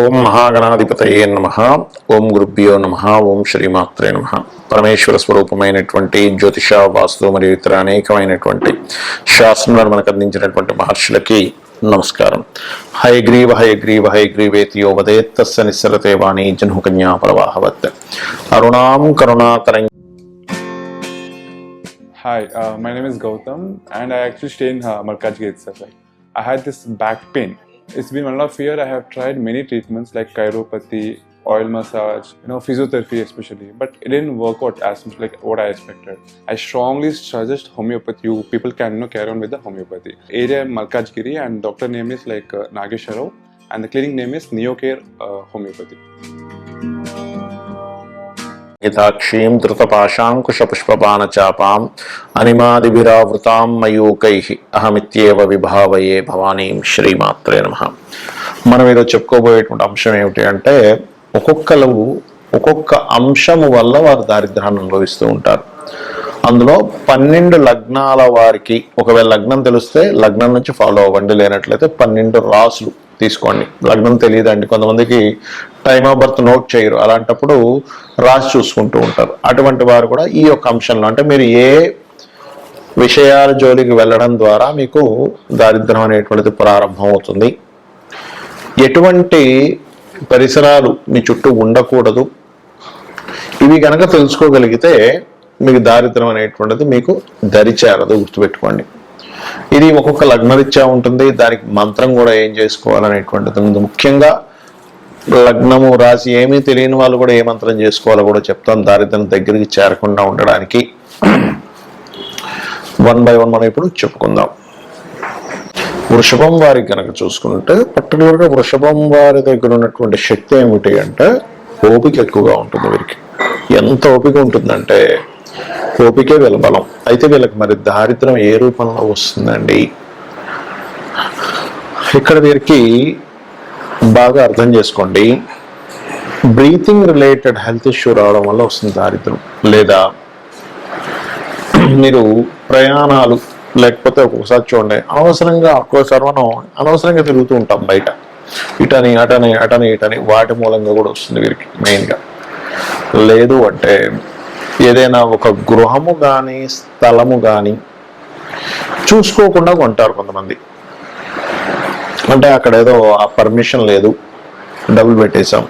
ఓం మహాగణాధిపతయే నమ. ఓం గురుభ్యో నమ. ఓం శ్రీమాత్రే నమ. పరమేశ్వర స్వరూపమైనటువంటి జ్యోతిష వాస్తు మరియు ఇతర అనేకమైనటువంటి శాస్త్రంలో మనకు అందించినటువంటి మహర్షులకి నమస్కారం. హయగ్రీవ హయగ్రీవ హయగ్రీవేతి యోవదేత్తస్య నిస్సరతే వాణి జన్హుకన్యా ప్రవాహవత్. అరుణాం కరుణాతరం Hi, uh, my name is Gautam, and I actually stay in uh, Markajgir itself. Like, I had this back pain. It's been one and a half year. I have tried many treatments like chiropathy, oil massage, you know, physiotherapy especially, but it didn't work out as much like what I expected. I strongly suggest homeopathy. You people can you know, carry on with the homeopathy. Area Malkajgiri and doctor name is like uh, Nagesh Rao, and the clinic name is Neocare uh, Homeopathy. హితాక్షీం ధృతపాశాంకుశపుష్పపానచాపాం అనిమాదిభిరావృతాం మయూకై అహమిత్యేవ విభావయే భవానీం శ్రీమాత్రే నమ మనం ఈరోజు చెప్పుకోబోయేటువంటి అంశం ఏమిటి అంటే ఒక్కొక్కరు ఒక్కొక్క అంశము వల్ల వారు దారిద్రాన్ని అనుభవిస్తూ ఉంటారు. అందులో పన్నెండు లగ్నాల వారికి ఒకవేళ లగ్నం తెలిస్తే లగ్నం నుంచి ఫాలో అవ్వండి లేనట్లయితే పన్నెండు రాసులు తీసుకోండి. లగ్నం తెలియదండి. కొంతమందికి టైమ్ ఆఫ్ బర్త్ నోట్ చేయరు. అలాంటప్పుడు రాసి చూసుకుంటూ ఉంటారు. అటువంటి వారు కూడా ఈ యొక్క అంశంలో అంటే మీరు ఏ విషయాల జోలికి వెళ్ళడం ద్వారా మీకు దారిద్ర్యం అనేటువంటిది ప్రారంభం అవుతుంది. ఎటువంటి పరిసరాలు మీ చుట్టూ ఉండకూడదు. ఇవి కనుక తెలుసుకోగలిగితే మీకు దారిద్ర్యం అనేటువంటిది మీకు దరిచేరదు. గుర్తుపెట్టుకోండి. ఇది ఒక్కొక్క లగ్నరీత్యా ఉంటుంది. దానికి మంత్రం కూడా ఏం చేసుకోవాలనేటువంటిది ఉంది. ముఖ్యంగా లగ్నము రాసి ఏమీ తెలియని వాళ్ళు కూడా ఏ మంత్రం చేసుకోవాలో కూడా చెప్తాం. దారిద్ర్యం దగ్గరికి చేరకుండా ఉండడానికి. వన్ బై వన్ మనం ఇప్పుడు చెప్పుకుందాం. వృషభం వారికి కనుక చూసుకుంటే పర్టికులర్గా వృషభం వారి దగ్గర ఉన్నటువంటి శక్తి ఏమిటి అంటే ఓపిక ఎక్కువగా ఉంటుంది వీరికి. ఎంత ఓపిక ఉంటుందంటే ఓపికే వీళ్ళ బలం అయితే వీళ్ళకి మరి దారిద్రం ఏ రూపంలో వస్తుందండి? ఇక్కడ వీరికి బాగా అర్థం చేసుకోండి. బ్రీతింగ్ రిలేటెడ్ హెల్త్ ఇష్యూ రావడం వల్ల వస్తుంది దారిద్రం లేదా మీరు ప్రయాణాలు లేకపోతే ఒక్కొక్కసారి చూడండి అనవసరంగా ఒక్కోసారి మనం అనవసరంగా తిరుగుతూ ఉంటాం బయట. ఇటని అటని అటని ఇటని వాటి మూలంగా కూడా వస్తుంది వీరికి మెయిన్గా లేదు అంటే ఏదైనా ఒక గృహము కానీ స్థలము కానీ చూసుకోకుండా కొంటారు కొంతమంది. అంటే అక్కడ ఏదో ఆ పర్మిషన్ లేదు డబ్బులు పెట్టేశాం.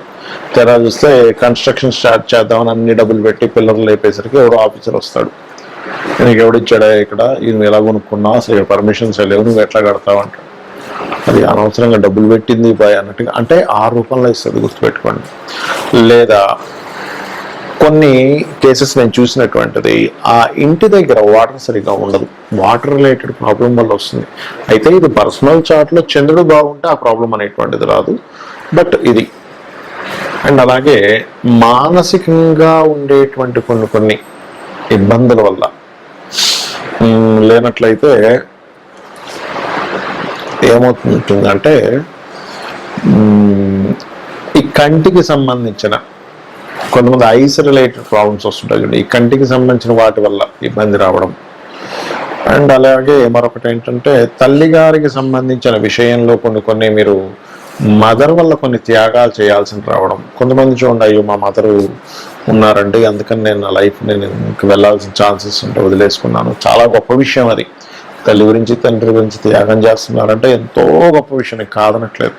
తెరా చూస్తే కన్స్ట్రక్షన్ స్టార్ట్ చేద్దామని అన్ని డబ్బులు పెట్టి పిల్లర్లు లేపేసరికి ఎవడో ఆఫీసర్ వస్తాడు. నీకు ఎవడిచ్చాడా ఇక్కడ? ఇది ఎలా కొనుక్కున్నా అసలు పర్మిషన్స్ లేవు నువ్వు ఎట్లా కడతావు? అంటాడు. అది అనవసరంగా డబ్బులు పెట్టింది బాయ్ అన్నట్టుగా అంటే ఆ రూపంలో ఇస్తుంది గుర్తుపెట్టుకోండి. లేదా కొన్ని కేసెస్ నేను చూసినటువంటిది ఆ ఇంటి దగ్గర వాటర్ సరిగా ఉండదు. వాటర్ రిలేటెడ్ ప్రాబ్లం వల్ల వస్తుంది. అయితే ఇది పర్సనల్ చార్ట్లో చంద్రుడు బాగుంటే ఆ ప్రాబ్లం అనేటువంటిది రాదు. బట్ ఇది. అండ్ అలాగే మానసికంగా ఉండేటువంటి కొన్ని కొన్ని ఇబ్బందుల వల్ల. లేనట్లయితే ఏమవుతుందంటే ఈ కంటికి సంబంధించిన కొంతమంది ఐస్ రిలేటెడ్ ప్రాబ్లమ్స్ వస్తుంటాయి చూడండి. ఈ కంటికి సంబంధించిన వాటి వల్ల ఇబ్బంది రావడం. అండ్ అలాగే మరొకటి ఏంటంటే తల్లిగారికి సంబంధించిన విషయంలో కొన్ని కొన్ని మీరు మదర్ వల్ల కొన్ని త్యాగాలు చేయాల్సి రావడం. కొంతమంది చూడండి అయ్యో మా మదరు ఉన్నారండి అందుకని నేను నా లైఫ్ నేను ఇంక వెళ్ళాల్సిన ఛాన్సెస్ ఉంటే వదిలేసుకున్నాను. చాలా గొప్ప విషయం అది. తల్లి గురించి తండ్రి గురించి త్యాగం చేస్తున్నారంటే ఎంతో గొప్ప విషయం కాదనట్లేదు.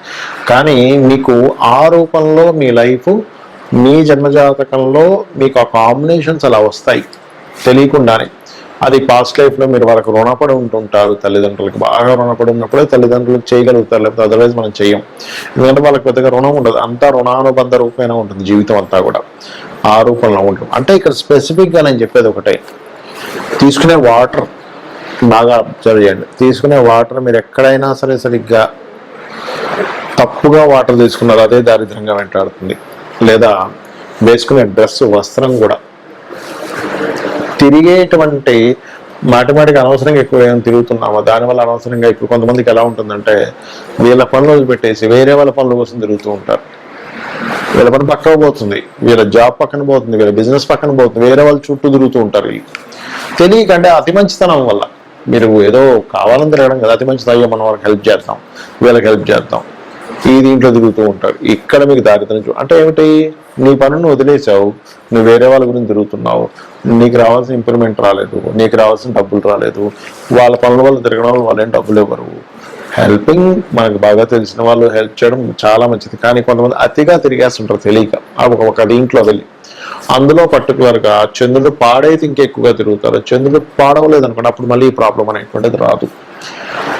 కానీ మీకు ఆ రూపంలో మీ లైఫ్ మీ జన్మజాతకంలో మీకు ఆ కాంబినేషన్స్ అలా వస్తాయి. తెలియకుండానే. అది పాస్ట్ లైఫ్లో మీరు వాళ్ళకి రుణపడి ఉంటుంటారు. తల్లిదండ్రులకు బాగా రుణపడి ఉన్నప్పుడే తల్లిదండ్రులకు చేయగలుగుతారు. లేకపోతే అదర్వైజ్ మనం చేయం ఎందుకంటే వాళ్ళకి పెద్దగా రుణం ఉండదు. అంతా రుణానుబంధ రూపమైన ఉంటుంది జీవితం అంతా కూడా. ఆ రూపంలో ఉంటుంది. అంటే ఇక్కడ స్పెసిఫిక్గా నేను చెప్పేది ఒకటే. తీసుకునే వాటర్ బాగా అబ్జర్వ్ చేయండి. తీసుకునే వాటర్ మీరు ఎక్కడైనా సరే సరిగ్గా తప్పుగా వాటర్ తీసుకున్నారు. అదే దారిద్రంగా వెంటాడుతుంది. లేదా వేసుకునే డ్రెస్ వస్త్రం కూడా. తిరిగేటువంటి మాటమాటికి అనవసరంగా ఎక్కువ తిరుగుతున్నామో? తిరుగుతున్నామా దానివల్ల అనవసరంగా ఇప్పుడు కొంతమందికి ఎలా ఉంటుందంటే వీళ్ళ పనులు వదిలిపెట్టేసి వేరే వాళ్ళ పనుల కోసం తిరుగుతూ ఉంటారు. వీళ్ళ పని పక్కన పోతుంది. వీళ్ళ జాబ్ పక్కన పోతుంది. వీళ్ళ బిజినెస్ పక్కన పోతుంది. వేరే వాళ్ళు చుట్టూ తిరుగుతూ ఉంటారు వీళ్ళు. తెలియకంటే అతి మంచితనం వల్ల. మీరు ఏదో కావాలని తిరగడం కదా అతి మంచిది. అయ్యో మనం వాళ్ళకి హెల్ప్ చేద్దాం. వీళ్ళకి హెల్ప్ చేద్దాం. ఈ దీంట్లో తిరుగుతూ ఉంటారు. ఇక్కడ మీకు దారిద్రం అంటే ఏమిటి? నీ పనులను వదిలేసావు నువ్వు వేరే వాళ్ళ గురించి తిరుగుతున్నావు. నీకు రావాల్సిన ఇంప్రూవ్మెంట్ రాలేదు. నీకు రావాల్సిన డబ్బులు రాలేదు. వాళ్ళ పనుల వల్ల తిరగడం వల్ల వాళ్ళు ఏం డబ్బులు ఇవ్వరు. హెల్పింగ్ మనకు బాగా తెలిసిన వాళ్ళు హెల్ప్ చేయడం చాలా మంచిది. కానీ కొంతమంది అతిగా తిరిగేస్తుంటారు తెలియక. ఒక- ఒక దీంట్లో వెళ్ళి. అందులో పర్టికులర్గా చంద్రుడు పాడైతే ఇంకెక్కువగా తిరుగుతారు. చంద్రుడు పాడవలేదు అనుకోండి అప్పుడు మళ్ళీ ఈ ప్రాబ్లం అనేటువంటిది రాదు.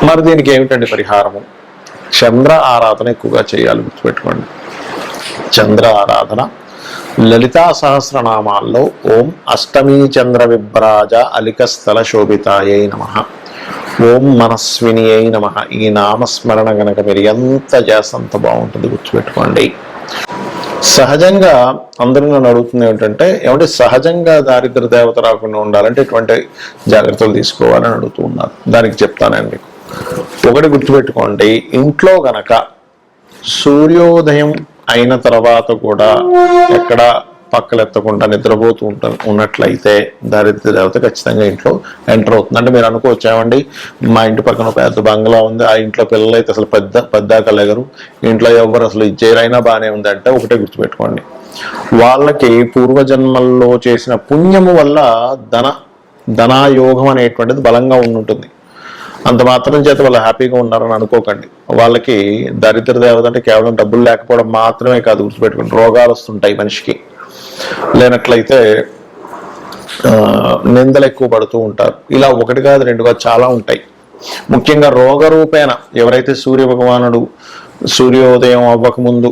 మరి దీనికి ఏమిటండి పరిహారము? చంద్ర ఆరాధన ఎక్కువగా చేయాలి గుర్తుపెట్టుకోండి. చంద్ర ఆరాధన. లలితా సహస్రనామాల్లో ఓం అష్టమీ చంద్ర విభ్రాజ అలికస్థల శోభితాయై నమ. ఓం మనస్విని అయి నమ. ఈ నామస్మరణ గనక మీరు ఎంత చేస్తంత బాగుంటుంది గుర్తుపెట్టుకోండి. సహజంగా అందరూ నన్ను అడుగుతుంది ఏమిటంటే ఏమంటే సహజంగా దారిద్ర దేవత రాకుండా ఉండాలంటే ఎటువంటి జాగ్రత్తలు తీసుకోవాలని అడుగుతూ ఉన్నారు. దానికి చెప్తానండి మీకు. ఒకటి గుర్తుపెట్టుకోండి. ఇంట్లో గనక సూర్యోదయం అయిన తర్వాత కూడా ఎక్కడ పక్కలెత్తకుండా నిద్రపోతూ ఉంట ఉన్నట్లయితే దారిద్ర దేవత ఖచ్చితంగా ఇంట్లో ఎంటర్ అవుతుంది. అంటే మీరు అనుకోవచ్చు ఏమండి మా ఇంటి పక్కన పెద్ద బంగ్లా ఉంది. ఆ ఇంట్లో పిల్లలు అయితే అసలు పెద్ద పెద్దాకలేగరు ఇంట్లో ఎవరు అసలు ఇచ్చేరైనా బాగానే ఉంది అంటే ఒకటే గుర్తుపెట్టుకోండి. వాళ్ళకి పూర్వజన్మల్లో చేసిన పుణ్యము వల్ల ధన ధనాయోగం అనేటువంటిది బలంగా ఉండుంటుంది. అంత మాత్రం చేత వాళ్ళు హ్యాపీగా ఉన్నారని అనుకోకండి. వాళ్ళకి దరిద్ర దేవత అంటే కేవలం డబ్బులు లేకపోవడం మాత్రమే కాదు గుర్తుపెట్టుకోండి. రోగాలు వస్తుంటాయి మనిషికి. లేనట్లయితే నిందలు ఎక్కువ పడుతూ ఉంటారు. ఇలా ఒకటి కాదు రెండుగా చాలా ఉంటాయి. ముఖ్యంగా రోగ రూపేణ ఎవరైతే సూర్య భగవానుడు సూర్యోదయం అవ్వకముందు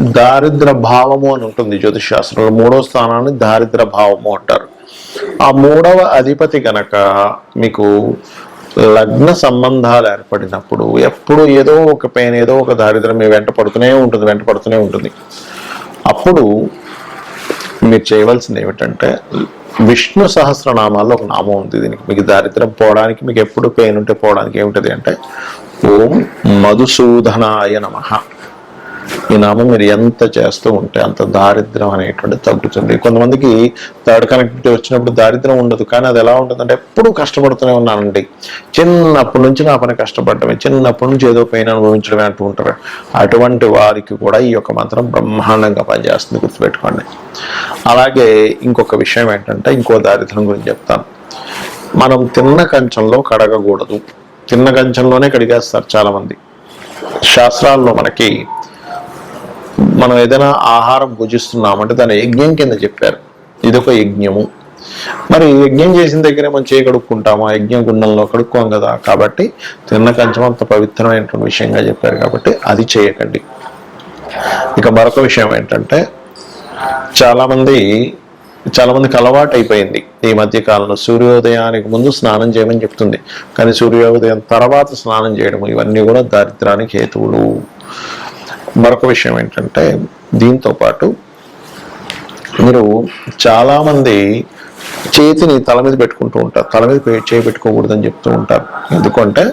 దారిద్ర భావము అని ఉంటుంది జ్యోతిష్ శాస్త్రంలో మూడవ స్థానాన్ని దారిద్ర భావము అంటారు. ఆ మూడవ అధిపతి గనక మీకు లగ్న సంబంధాలు ఏర్పడినప్పుడు ఎప్పుడు ఏదో ఒక పెయిన్ ఏదో ఒక దారిద్రం మీ వెంట పడుతూనే ఉంటుంది వెంట పడుతూనే ఉంటుంది. అప్పుడు మీరు చేయవలసింది ఏమిటంటే విష్ణు సహస్రనామాల్లో ఒక నామం ఉంది దీనికి. మీకు దారిద్రం పోవడానికి మీకు ఎప్పుడు పెయిన్ ఉంటే పోవడానికి ఏమిటది అంటే ఓం మధుసూదనాయ నమ. ఈ నామం మీరు ఎంత చేస్తూ ఉంటే అంత దారిద్రం అనేటువంటిది తగ్గుతుంది. కొంతమందికి థర్డ్ కనెక్టివిటీ వచ్చినప్పుడు దారిద్రం ఉండదు. కానీ అది ఎలా ఉంటుంది అంటే ఎప్పుడు కష్టపడుతూనే ఉన్నానండి. చిన్నప్పటి నుంచి నా పని కష్టపడటమే చిన్నప్పటి నుంచి ఏదో పెయిన్ అనుభవించడమే అంటూ ఉంటారు. అటువంటి వారికి కూడా ఈ యొక్క మంత్రం బ్రహ్మాండంగా పనిచేస్తుంది. గుర్తుపెట్టుకోండి. అలాగే ఇంకొక విషయం ఏంటంటే ఇంకో దారిద్రం గురించి చెప్తాను. మనం తిన్న కంచంలో కడగకూడదు. తిన్న కంచంలోనే కడిగేస్తారు చాలామంది. శాస్త్రాల్లో మనకి మనం ఏదైనా ఆహారం భుజిస్తున్నామంటే దాని యజ్ఞం కింద చెప్పారు. ఇది ఒక యజ్ఞము. మరి యజ్ఞం చేసిన దగ్గరే మనం చేయి కడుక్కుంటాము? ఆ యజ్ఞం గుండంలో కడుక్కోం కదా? కాబట్టి తిన్న కంచం అంత పవిత్రమైనటువంటి విషయంగా చెప్పారు కాబట్టి అది చేయకండి. ఇక మరొక విషయం ఏంటంటే చాలామంది చాలా మందికి అలవాటు అయిపోయింది ఈ మధ్య కాలంలో సూర్యోదయానికి ముందు స్నానం చేయమని చెప్తుంది. కానీ సూర్యోదయం తర్వాత స్నానం చేయడం ఇవన్నీ కూడా దారిద్రానికి హేతువులు. మరొక విషయం ఏంటంటే దీంతో పాటు మీరు చాలామంది చేతిని తల మీద పెట్టుకుంటూ ఉంటారు. తల మీద పె- చేయి పెట్టుకోకూడదని చెప్తూ ఉంటారు. ఎందుకంటే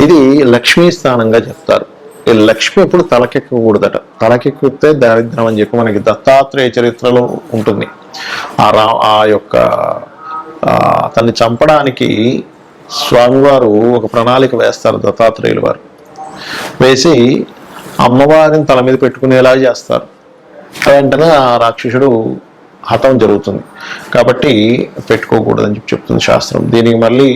ఇది లక్ష్మీ స్థానంగా చెప్తారు. ఈ లక్ష్మి ఎప్పుడు తలకెక్కకూడదట. తలకెక్కితే దారిద్రం అని చెప్పి మనకి దత్తాత్రేయ చరిత్రలో ఉంటుంది. ఆ రా ఆ యొక్క తన్ని చంపడానికి స్వామివారు ఒక ప్రణాళిక వేస్తారు దత్తాత్రేయులు వారు. వేసి అమ్మవారిని తల మీద పెట్టుకునేలా చేస్తారు. వెంటనే ఆ రాక్షసుడు హతం జరుగుతుంది. కాబట్టి పెట్టుకోకూడదని చెప్పి చెప్తుంది శాస్త్రం. దీనికి మళ్ళీ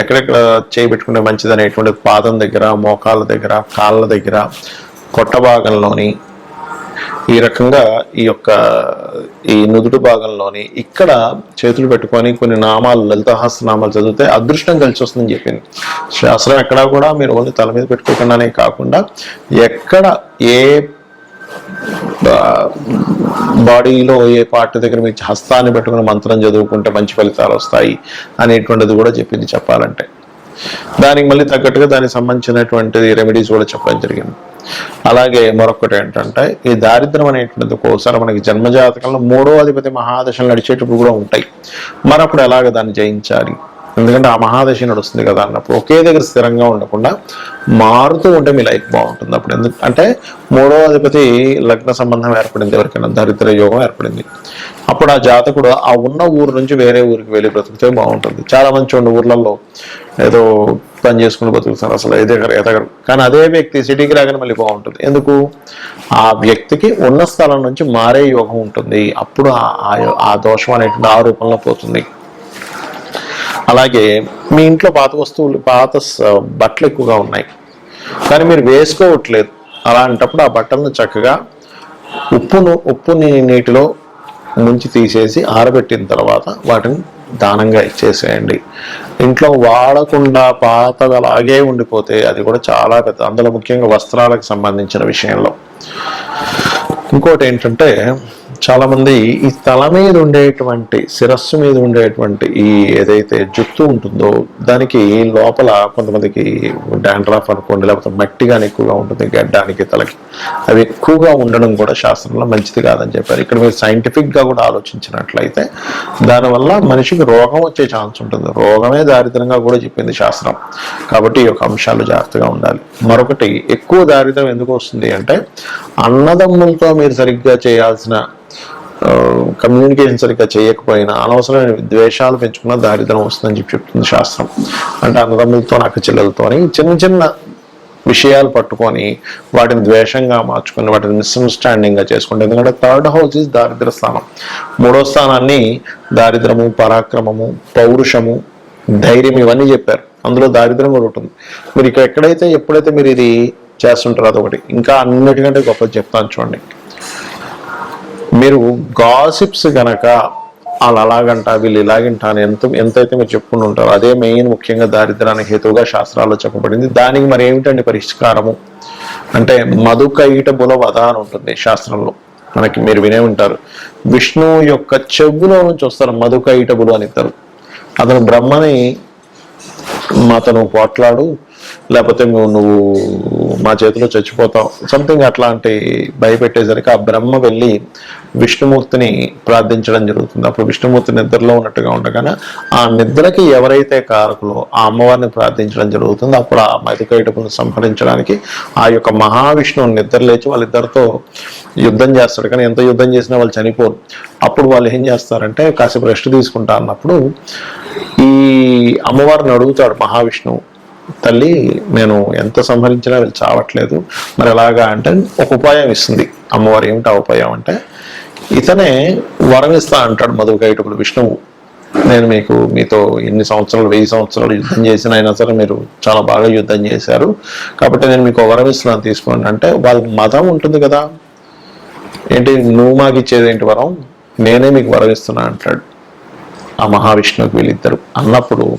ఎక్కడెక్కడ చేయి పెట్టుకుంటే మంచిది అనేటువంటి పాదం దగ్గర మోకాళ్ళ దగ్గర కాళ్ళ దగ్గర కొట్ట భాగంలోని ఈ రకంగా ఈ యొక్క ఈ నుదుటి భాగంలోని ఇక్కడ చేతులు పెట్టుకొని కొన్ని నామాలు లలితహాస్య నామాలు చదివితే అదృష్టం కలిసి వస్తుందని చెప్పింది. శాస్త్రం ఎక్కడా కూడా మీరు ఓన్లీ తల మీద పెట్టుకోకుండానే కాకుండా ఎక్కడ ఏ బాడీలో ఏ పార్ట్ దగ్గర మీ హస్తాన్ని పెట్టుకుని మంత్రం చదువుకుంటే మంచి ఫలితాలు వస్తాయి అనేటువంటిది కూడా చెప్పింది చెప్పాలంటే. దానికి మళ్ళీ తగ్గట్టుగా దానికి సంబంధించినటువంటి రెమెడీస్ కూడా చెప్పడం జరిగింది. అలాగే మరొకటి ఏంటంటే ఈ దారిద్రం అనేటువంటిది ఒక్కోసారి మనకి జన్మజాతకంలో మూడో అధిపతి మహాదశలు నడిచేటప్పుడు కూడా ఉంటాయి. మరప్పుడు ఎలాగ దాన్ని జయించాలి? ఎందుకంటే ఆ మహాదశ నడుస్తుంది కదా అన్నప్పుడు ఒకే దగ్గర స్థిరంగా ఉండకుండా మారుతూ ఉంటే మీ లైఫ్ బాగుంటుంది అప్పుడు. ఎందుకు అంటే మూడో అధిపతి లగ్న సంబంధం ఏర్పడింది ఎవరికైనా దరిద్ర యోగం ఏర్పడింది. అప్పుడు ఆ జాతకుడు ఆ ఉన్న ఊరు నుంచి వేరే ఊరికి వెళ్ళి బ్రతికితే బాగుంటుంది. చాలా మంది చూడండి ఊర్లలో ఏదో పని చేసుకుని బతుకుతారు అసలు ఎదగరు ఎదగరు కానీ అదే వ్యక్తి సిటీకి రాగానే మళ్ళీ బాగుంటుంది. ఎందుకు? ఆ వ్యక్తికి ఉన్న స్థలం నుంచి మారే యోగం ఉంటుంది. అప్పుడు ఆ- ఆ దోషం అనేటువంటి ఆ రూపంలో పోతుంది. అలాగే మీ ఇంట్లో పాత వస్తువులు పాత బట్టలు ఎక్కువగా ఉన్నాయి. కానీ మీరు వేసుకోవట్లేదు. అలాంటప్పుడు ఆ బట్టలను చక్కగా ఉప్పును ఉప్పుని నీటిలో ముంచి తీసేసి ఆరబెట్టిన తర్వాత వాటిని దానంగా ఇచ్చేసేయండి. ఇంట్లో వాడకుండా పాతది అలాగే ఉండిపోతే అది కూడా చాలా పెద్ద అందులో ముఖ్యంగా వస్త్రాలకు సంబంధించిన విషయంలో. ఇంకోటి ఏంటంటే చాలా మంది ఈ తల మీద ఉండేటువంటి శిరస్సు మీద ఉండేటువంటి ఈ ఏదైతే జుత్తు ఉంటుందో దానికి లోపల కొంతమందికి డాండ్రాఫ్ అనుకోండి లేకపోతే మట్టి కానీ ఎక్కువగా ఉంటుంది గడ్డానికి తలకి. అవి ఎక్కువగా ఉండడం కూడా శాస్త్రంలో మంచిది కాదని చెప్పారు. ఇక్కడ మీరు సైంటిఫిక్గా కూడా ఆలోచించినట్లయితే దానివల్ల మనిషికి రోగం వచ్చే ఛాన్స్ ఉంటుంది. రోగమే దారిద్రంగా కూడా చెప్పింది శాస్త్రం. కాబట్టి ఈ యొక్క అంశాలు జాగ్రత్తగా ఉండాలి. మరొకటి ఎక్కువ దారిద్రం ఎందుకు వస్తుంది అంటే అన్నదమ్ములతో మీరు సరిగ్గా చేయాల్సిన కమ్యూనికేషన్ సరిగ్గా చేయకపోయినా అనవసరమైన ద్వేషాలు పెంచుకున్న దారిద్రం వస్తుందని చెప్పి చెప్తుంది శాస్త్రం. అంటే అన్నదమ్ములతో అక్క చెల్లెలతోని చిన్న చిన్న విషయాలు పట్టుకొని వాటిని ద్వేషంగా మార్చుకొని వాటిని మిస్అండర్స్టాండింగ్గా చేసుకుంటే ఎందుకంటే థర్డ్ హౌస్ ఇస్ దారిద్ర స్థానం. మూడో స్థానాన్ని దారిద్రము పరాక్రమము పౌరుషము ధైర్యం ఇవన్నీ చెప్పారు. అందులో దారిద్రం కూడా ఉంటుంది. మీరు ఇక్కడ ఎక్కడైతే ఎప్పుడైతే మీరు ఇది చేస్తుంటారో అదొకటి. ఇంకా అన్నిటికంటే గొప్పది చెప్తాను చూడండి. మీరు గాసిప్స్ గనక వాళ్ళు అలాగంట వీళ్ళు ఇలాగంట అని ఎంత ఎంతైతే మీరు చెప్పుకుంటూ ఉంటారో అదే మెయిన్ ముఖ్యంగా దారిద్రానికి హేతువుగా శాస్త్రాల్లో చెప్పబడింది. దానికి మరి ఏమిటండి పరిష్కారము? అంటే మధుకైట బుల వధ అని ఉంటుంది శాస్త్రంలో. మనకి మీరు వినే ఉంటారు. విష్ణువు యొక్క చెవులో నుంచి వస్తారు మధుకైటబులు అని ఇద్దరు. అతను బ్రహ్మని మా నువ్వు పోట్లాడు లేకపోతే నువ్వు నువ్వు మా చేతిలో చచ్చిపోతావు. సంథింగ్ అట్లాంటి భయపెట్టేసరికి ఆ బ్రహ్మ వెళ్ళి విష్ణుమూర్తిని ప్రార్థించడం జరుగుతుంది. అప్పుడు విష్ణుమూర్తి నిద్రలో ఉన్నట్టుగా ఉండగానే ఆ నిద్రకి ఎవరైతే కారకులో ఆ అమ్మవారిని ప్రార్థించడం జరుగుతుంది అప్పుడు ఆ మధుకైటపును సంహరించడానికి ఆ యొక్క మహావిష్ణువు నిద్ర లేచి వాళ్ళిద్దరితో యుద్ధం చేస్తాడు. కానీ ఎంత యుద్ధం చేసినా వాళ్ళు చనిపోరు. అప్పుడు వాళ్ళు ఏం చేస్తారంటే కాసేపు రెస్ట్ తీసుకుంటా అన్నప్పుడు ఈ అమ్మవారిని అడుగుతాడు మహావిష్ణువు తల్లి నేను ఎంత సంహరించినా వీళ్ళు చావట్లేదు. మరి ఎలాగా అంటే ఒక ఉపాయం ఇస్తుంది. అమ్మవారు ఏమిటి ఆ ఉపాయం అంటే ఇతనే వరం ఇస్తా అంటాడు మధుకైటపుడు విష్ణువు నేను మీకు మీతో ఎన్ని సంవత్సరాలు వెయ్యి సంవత్సరాలు యుద్ధం చేసిన అయినా సరే మీరు చాలా బాగా యుద్ధం చేశారు. కాబట్టి నేను మీకు వరం ఇస్తున్నాను తీసుకోండి. అంటే వాళ్ళ మతం ఉంటుంది కదా. ఏంటి? నువ్వు మాకు ఇచ్చేది ఏంటి వరం? నేనే మీకు వరం ఇస్తున్నా అంటాడు. ఆ మహావిష్ణువుకి వీళ్ళిద్దరు అన్నప్పుడు